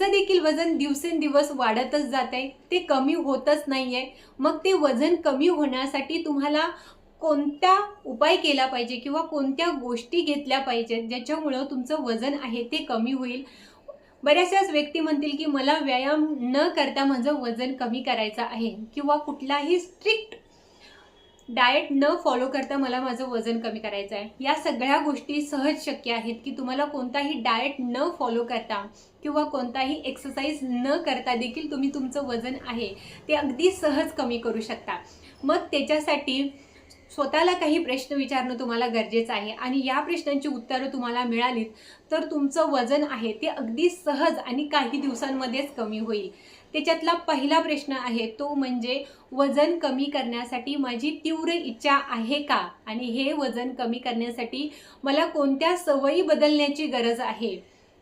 तुमचं देखील वजन दिवसेंदिवस वाढतच जात आहे ते कमी होतच नाही आहे मग ते वजन कमी होण्यासाठी तुम्हाला कोणता उपाय केला पाहिजे किंवा कोणत्या गोष्टी घेतल्या पाहिजेत ज्याच्यामुळं तुमचं वजन आहे ते कमी होईल? बऱ्याचशाच व्यक्ती म्हणतील की मला व्यायाम न करता माझं वजन कमी करायचं आहे किंवा कुठलाही स्ट्रिक्ट डाएट न फॉलो करता मला माझं वजन कमी करायचं आहे. या सगळ्या गोष्टी सहज शक्य आहेत की तुम्हाला कोणताही डाएट न फॉलो करता किंवा कोणताही एक्सरसाइज न करता देखील तुम्ही तुमचं वजन आहे ते अगदी सहज कमी करू शकता. मग त्याच्यासाठी स्वतःला काही प्रश्न विचारणं तुम्हाला गरजेचं आहे आणि या प्रश्नांची उत्तरं तुम्हाला मिळालीत तर तुमचं वजन आहे ते अगदी सहज आणि काही दिवसांमध्येच कमी होईल. त्याच्यातला पहिला प्रश्न आहे तो म्हणजे वजन कमी करण्यासाठी माझी तीव्र इच्छा आहे का? आणि हे वजन कमी करण्यासाठी मला कोणत्या सवयी बदलण्याची गरज आहे?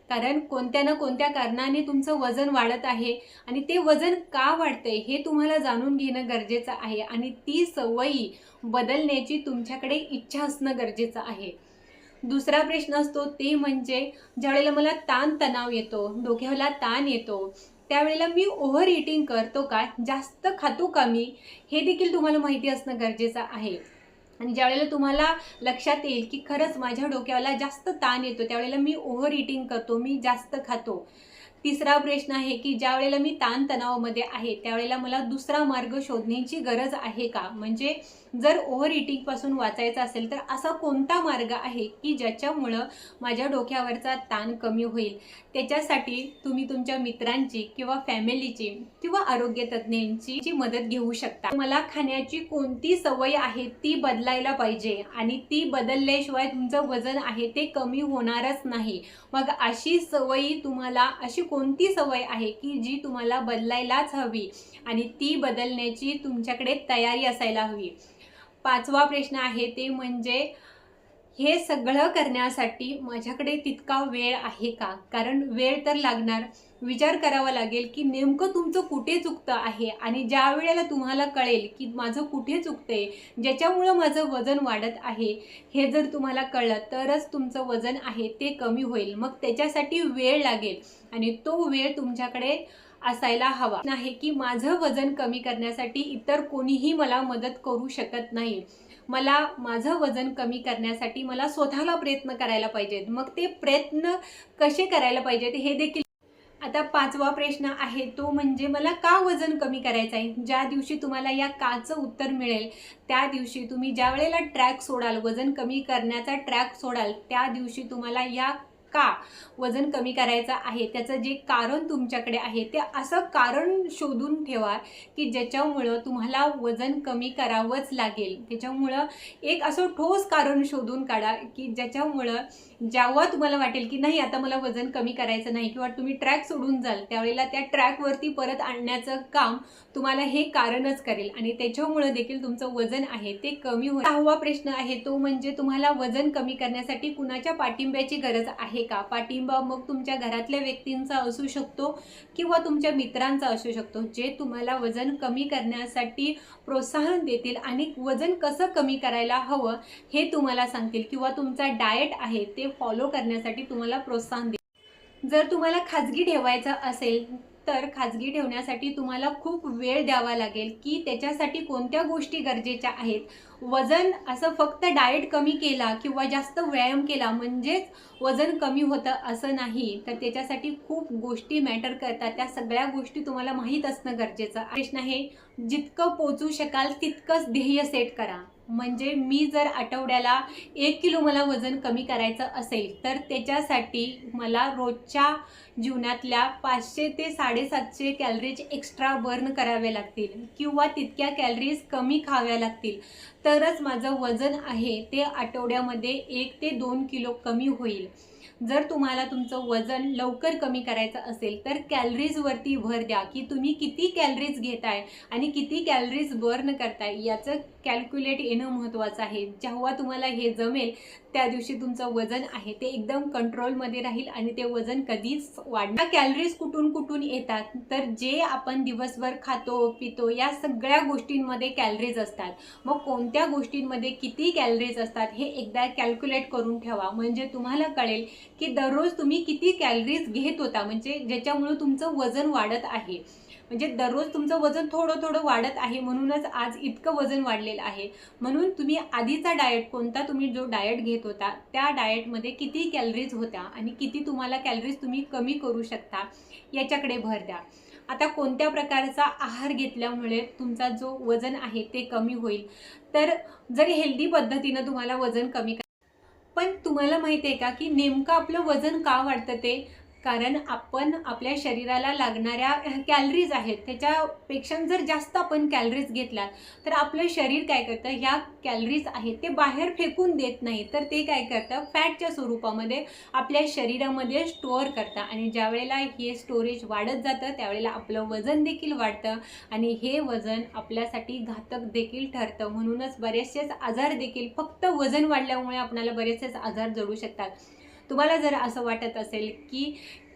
कारण कोणत्या ना कोणत्या कारणाने तुमचं वजन वाढत आहे आणि ते वजन का वाढतंय हे तुम्हाला जाणून घेणं गरजेचं आहे आणि ती सवयी बदलण्याची तुमच्याकडे इच्छा असणं गरजेचं आहे. दुसरा प्रश्न असतो ते म्हणजे ज्यावेळेला मला ताण तणाव येतो डोक्याला ताण येतो त्यावेळेला मी ओव्हर इटिंग करतो का? जास्त खातो का मी? हे देखील तुम्हाला माहिती असणं गरजेचं आहे. आणि ज्यावेळेला तुम्हाला लक्षात येईल की खरंच माझ्या डोक्याला जास्त ताण येतो त्यावेळेला मी ओव्हर इटिंग करतो मी जास्त खातो. तिसरा प्रश्न आहे की ज्या वेळेला मी ताणतणावामध्ये आहे त्यावेळेला मला दुसरा मार्ग शोधण्याची गरज आहे का? म्हणजे जर ओव्हर इटिंगपासून वाचायचं असेल तर असा कोणता मार्ग आहे की ज्याच्यामुळं माझ्या डोक्यावरचा ताण कमी होईल? त्याच्यासाठी तुम्ही तुमच्या मित्रांची किंवा फॅमिलीची किंवा आरोग्य तज्ज्ञांची जी मदत घेऊ शकता. मला खाण्याची कोणती सवय आहे ती बदलायला पाहिजे आणि ती बदलल्याशिवाय तुमचं वजन आहे ते कमी होणारच नाही. मग अशी सवयी तुम्हाला अशी कोणती सवय आहे की जी तुम्हाला बदलायलाच हवी आणि ती बदलण्याची तुमच्याकडे तयारी असायला हवी? पाचवा प्रश्न आहे ते म्हणजे हे सगळं करण्यासाठी माझ्याकडे तितका वेळ आहे का? कारण वेळ तर लागणार. विचार करावा लागेल की नेमकं तुमचं कुठे चुकतं आहे? आणि ज्या वेळेला तुम्हाला कळेल की माझं कुठे चुकतंय ज्याच्यामुळं माझं वजन वाढत आहे हे जर तुम्हाला कळलं तरच तुमचं वजन आहे ते कमी होईल. मग त्याच्यासाठी वेळ लागेल. आणि तो वेळ तुमच्याकडे असायला हवा. नाही की माझं वजन कमी करण्यासाठी इतर कोणीही मला मदत करू शकत नाही. मला माझं वजन कमी करण्यासाठी मला स्वतःला प्रयत्न करायला पाहिजेत. मग ते प्रयत्न कसे करायला पाहिजेत हे देखील. आता पाचवा प्रश्न आहे तो म्हणजे मला का वजन कमी करायचं आहे? ज्या दिवशी तुम्हाला या काचं उत्तर मिळेल त्या दिवशी तुम्ही ज्या वेळेला ट्रॅक सोडाल वजन कमी करण्याचा ट्रॅक सोडाल त्या दिवशी तुम्हाला या का वजन कमी करायचं आहे? त्याचं जे कारण तुमच्याकडे आहे ते असं कारण शोधून ठेवा की ज्याच्यामुळं तुम्हाला वजन कमी करावंच लागेल. त्याच्यामुळं एक असं ठोस कारण शोधून काढा की ज्याच्यामुळं जेव्हा तुम्हाला वाटेल की नाही आता मला वजन कमी करायचं नाही किंवा तुम्ही ट्रॅक सोडून जाल त्यावेळेला त्या ट्रॅकवरती परत आणण्याचं काम तुम्हाला हे कारणच करेल. आणि त्याच्यामुळं देखील तुमचं वजन आहे ते कमी होईल. हवा प्रश्न आहे तो म्हणजे तुम्हाला वजन कमी करण्यासाठी कुणाच्या पाठिंब्याची गरज आहे? का? पाठिंबा मग तुमच्या घरातल्या व्यक्तींचा असू शकतो किंवा तुमच्या मित्रांचा असू शकतो जे तुम्हाला वजन कमी करण्यासाठी प्रोत्साहन देतील आणि वजन कसं कमी करायला हवं हे तुम्हाला सांगतील किंवा तुमचा डाएट आहे ते फॉलो करण्यासाठी तुम्हाला प्रोत्साहन देतील. जर तुम्हाला खाजगी ठेवायचं असेल तर खाजगी ठेवण्यासाठी तुम्हाला खूप वेळ द्यावा लागेल की त्याच्यासाठी कोणत्या गोष्टी गरजेच्या आहेत. वजन असं फक्त डाएट कमी केला किंवा जास्त व्यायाम केला म्हणजेच वजन कमी होतं असं नाही. तर त्याच्यासाठी खूप गोष्टी मॅटर करतात. त्या सगळ्या गोष्टी तुम्हाला माहीत असणं गरजेचं प्रश्न आहे जितकं पोचू शकाल तितकंच ध्येय सेट करा. म्हणजे मी जर आठवड्याला एक किलो मला वजन कमी करायचं असेल तर त्याच्यासाठी मला रोजच्या जीवनातल्या पाचशे ते साडेसातशे कॅलरीज एक्स्ट्रा बर्न करावे लागतील किंवा तितक्या कॅलरीज कमी खाव्या लागतील. तरच माझं वजन आहे ते आठवड्यामध्ये एक ते दोन किलो कमी होईल. जर तुम्हाला तुमचं वजन लवकर कमी करायचं असेल तर कॅलरीजवरती भर द्या की तुम्ही किती कॅलरीज घेताय आणि किती कॅलरीज बर्न करताय. याचं कॅल्क्युलेट येणं महत्त्वाचं आहे. जेव्हा तुम्हाला हे जमेल त्या दिवशी तुमचं वजन आहे ते एकदम कंट्रोलमध्ये राहील आणि ते वजन कधीच वाढणार कॅलरीज कुठून कुठून येतात? तर जे आपण दिवसभर खातो पितो या सगळ्या गोष्टींमध्ये कॅलरीज असतात. मग कोणत्या गोष्टींमध्ये किती कॅलरीज असतात हे एकदा कॅल्क्युलेट करून ठेवा. म्हणजे तुम्हाला कळेल की दररोज तुम्ही किती कॅलरीज घेत होता? म्हणजे ज्याच्यामुळे तुमचं वजन वाढत आहे. म्हणजे दररोज तुमचं वजन थोडं थोडं वाढत आहे म्हणूनच आज इतकं वजन वाढलेलं आहे. म्हणून तुम्ही आधीचा डाएट कोणता? तुम्ही जो डाएट घेत होता त्या डाएटमध्ये किती कॅलरीज होत्या आणि किती तुम्हाला कॅलरीज तुम्ही कमी करू शकता याच्याकडे भर द्या. आता कोणत्या प्रकारचा आहार घेतल्यामुळे तुमचा जो वजन आहे ते कमी होईल? तर जर हेल्दी पद्धतीनं तुम्हाला वजन कमी पण तुम्हाला माहिती आहे का की नेमकं आपलं वजन का वाढतं ते? कारण आपण आपल्या शरीराला लागणाऱ्या कॅलरीज आहेत त्याच्यापेक्षा जर जास्त आपण कॅलरीज घेतल्या तर आपलं शरीर काय करतं? ह्या कॅलरीज आहेत ते बाहेर फेकून देत नाही. तर ते काय करतं? फॅटच्या स्वरूपामध्ये आपल्या शरीरामध्ये स्टोअर करतं. आणि ज्या वेळेला हे स्टोरेज वाढत जातं त्यावेळेला आपलं वजन देखील वाढतं. आणि हे वजन आपल्यासाठी घातक देखील ठरतं. म्हणूनच बरेचसेच आजार देखील फक्त वजन वाढल्यामुळे आपल्याला बरेचसेच आजार जडू शकतात. तुम्हाला जर असं वाटत असेल की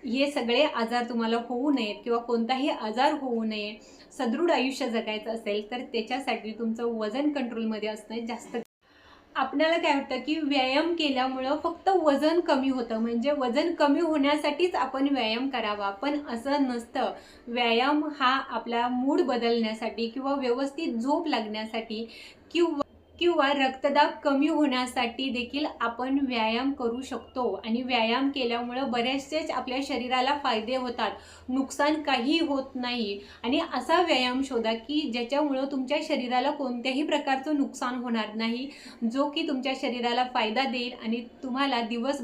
हे सगळे आजार तुम्हाला होऊ नयेत किंवा कोणताही आजार होऊ नये सदृढ आयुष्य जगायचं असेल तर त्याच्यासाठी तुमचं वजन कंट्रोलमध्ये असणं जास्त आपल्याला काय वाटतं की व्यायाम केल्यामुळं फक्त वजन कमी होतं. म्हणजे वजन कमी होण्यासाठीच आपण व्यायाम करावा. पण असं नसतं. व्यायाम हा आपला मूड बदलण्यासाठी किंवा व्यवस्थित झोप लागण्यासाठी किंवा किंवा रक्तदाब कमी होण्यासाठी देखील आपण व्यायाम करू शकतो. आणि व्यायाम केल्यामुळं बरेचसेच आपल्या शरीराला फायदे होतात. नुकसान काही होत नाही. आणि असा व्यायाम शोधा की ज्याच्यामुळं तुमच्या शरीराला कोणत्याही प्रकारचं नुकसान होणार नाही जो की तुमच्या शरीराला फायदा देईल आणि तुम्हाला दिवस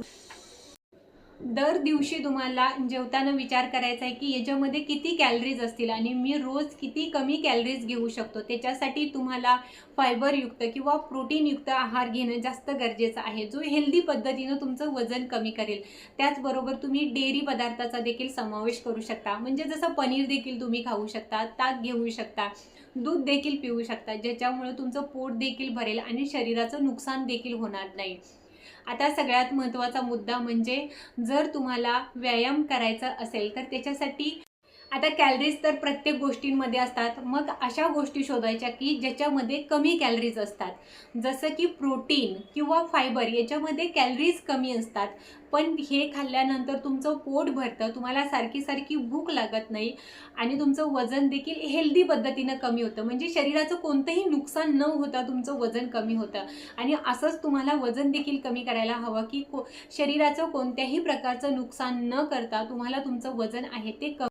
दर दिवशी तुम्हाला जेवताना विचार करायचा आहे की याच्यामध्ये किती कॅलरीज असतील आणि मी रोज किती कमी कॅलरीज घेऊ शकतो? त्याच्यासाठी तुम्हाला फायबरयुक्त किंवा प्रोटीनयुक्त आहार घेणं जास्त गरजेचं आहे. जो हेल्दी पद्धतीनं तुमचं वजन कमी करेल त्याचबरोबर तुम्ही डेअरी पदार्थाचा देखील समावेश करू शकता. म्हणजे जसं पनीर देखील तुम्ही खाऊ शकता ताक घेऊ शकता दूध देखील पिऊ शकता ज्याच्यामुळे तुमचं पोट देखील भरेल आणि शरीराचं नुकसान देखील होणार नाही. आता सगळ्यात महत्त्वाचा मुद्दा म्हणजे जर तुम्हाला व्यायाम करायचा असेल तर त्याच्यासाठी आता कॅलरीज तर प्रत्येक गोष्टींमध्ये असतात. मग अशा गोष्टी शोधायच्या की ज्याच्यामध्ये कमी कॅलरीज असतात. जसं की प्रोटीन किंवा फायबर याच्यामध्ये कॅलरीज कमी असतात. पण हे खाल्ल्यानंतर तुमचं पोट भरतं. तुम्हाला सारखी सारखी भूक लागत नाही आणि तुमचं वजन देखील हेल्दी पद्धतीनं कमी होतं. म्हणजे शरीराचं कोणतंही नुकसान न होता तुमचं वजन कमी होतं. आणि असंच तुम्हाला वजन देखील कमी करायला हवं की को शरीराचं कोणत्याही प्रकारचं नुकसान न करता तुम्हाला तुमचं वजन आहे ते कमी